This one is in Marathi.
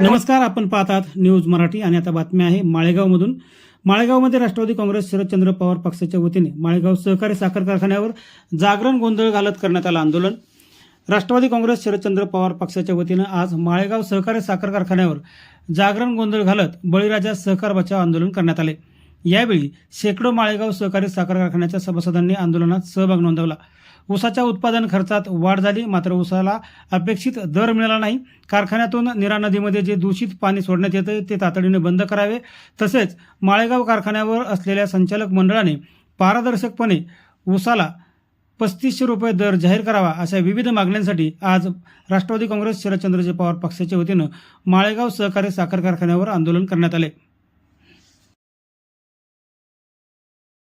नमस्कार आपण पाहतात न्यूज मराठी आणि आता बातमी आहे माळेगावमधून. माळेगावमध्ये राष्ट्रवादी काँग्रेस शरदचंद्र पवार पक्षाच्या वतीने माळेगाव सहकारी साखर कारखान्यावर जागरण गोंधळ घालत करण्यात आलं आंदोलन. राष्ट्रवादी काँग्रेस शरदचंद्र पवार पक्षाच्या वतीनं आज माळेगाव सहकारी साखर कारखान्यावर जागरण गोंधळ घालत बळीराजा सहकार बचाव आंदोलन करण्यात आले. यावेळी शेकडो माळेगाव सहकारी साखर कारखान्याच्या सभासदांनी आंदोलनात सहभाग नोंदवला. ऊसाच्या उत्पादन खर्चात वाढ झाली मात्र ऊसाला अपेक्षित दर मिळाला नाही. कारखान्यातून निरा नदीमध्ये जे दूषित पाणी सोडण्यात येतं ते तातडीने बंद करावे. तसेच माळेगाव कारखान्यावर असलेल्या संचालक मंडळाने पारदर्शकपणे ऊसाला पस्तीसशे रुपये दर जाहीर करावा अशा विविध मागण्यांसाठी आज राष्ट्रवादी काँग्रेस शरदचंद्रजी पवार पक्षाच्या वतीनं माळेगाव सहकारी साखर कारखान्यावर आंदोलन करण्यात आले.